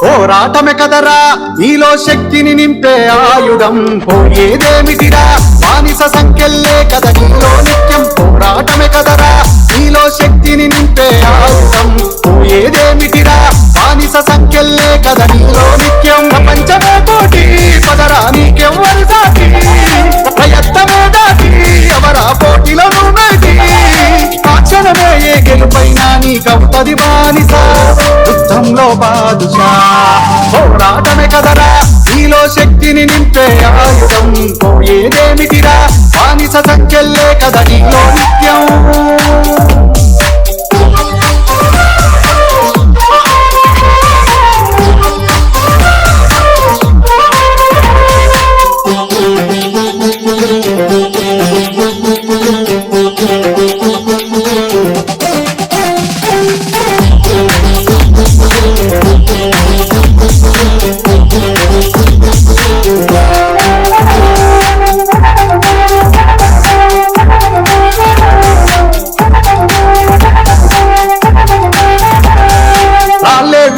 పోరాటమే కదరా నీలో శక్తిని నింపే ఆయుధం. పోయేదేమిటిరా బానిస సంఖ్యల్లే కద నీలో నిత్యం పోరాటమే కదరా? నీలో శక్తిని నింపే యుద్ధంలో బాదుషా. పోరాటమే కదరా నీలో శక్తిని నింపే ఆయుధం. పోయేదేమిటిరా బానిస సంఖ్యల్లే కదా నీలోని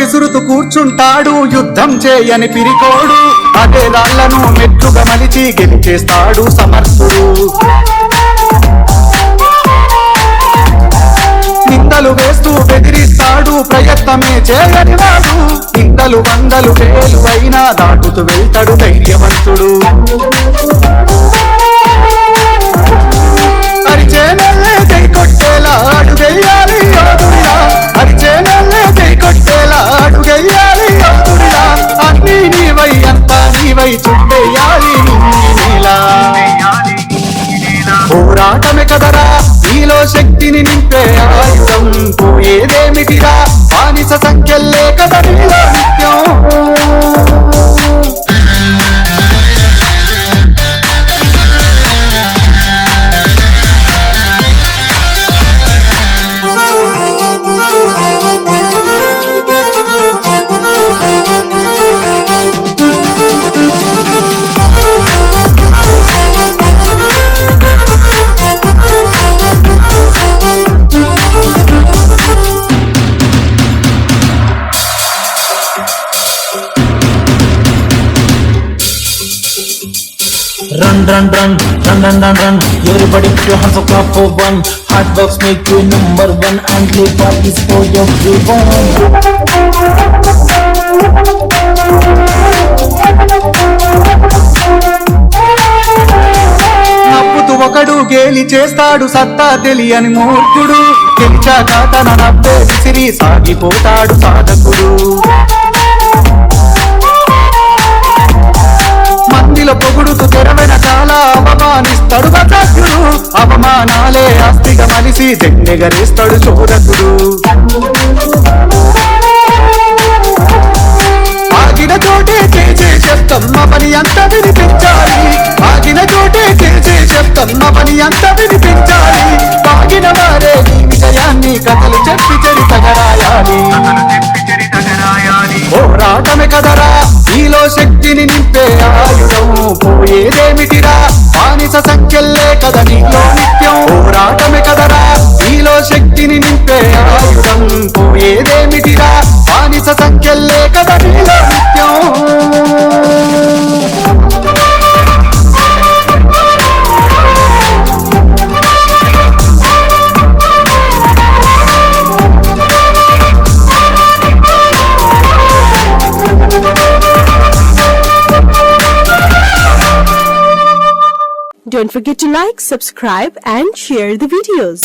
విసురుతూ కూర్చుంటాడు యుద్ధం చేయని పిరికోడు. అదే రాళ్ళను మెట్టుగా మలిచి గెలిచేస్తాడు సమర్థుడు. నిందలు వేస్తూ బెదిరిస్తాడు ప్రయత్నమే చేయని వాడు. నిందలు వందలు వేలు అయినా దాటుతూ వెళ్తాడు ధైర్యవంతుడు. చుట్టేయాలి నీలా. పోరాటమే కదరా నీలో శక్తిని నింపే ఆయుధం. పోయేదేమిటిరా బానిస సంఖ్యలే కదా Run, run, run, run, run, run, run. Everybody put your hands up clap for one. Hard works make you number one and play parties for everyone. నప్పుతూ ఒకడు గేలి చేస్తాడు సత్తా తెలియని మూర్ఖుడు గెలిచాక తన నవ్వే విసిరి సాగిపోతాడు సాధకుడు కలిసి మలిసి చోరకుడు ఆగిన చోటే చేసే చెప్తమ్మ పని అంత వినిపించాలి. ఆగిన చోటే చేసే చెప్తమ్మ పని అంత వినిపించాలి. ఆగిన వారే నీ విజయాన్ని కథలు చెప్పి చరిత రాయాలి పోరాటమే కదరా నీలో శక్తిని నింపే ఆయుధం. పోయేదేమిటిరా బానిస సంఖ్యల్లే కదా నీలో పోయేదేమిటిరా బానిస సంఖ్యలే కదా నీలో నిత్యం Don't forget to like, subscribe and share the videos.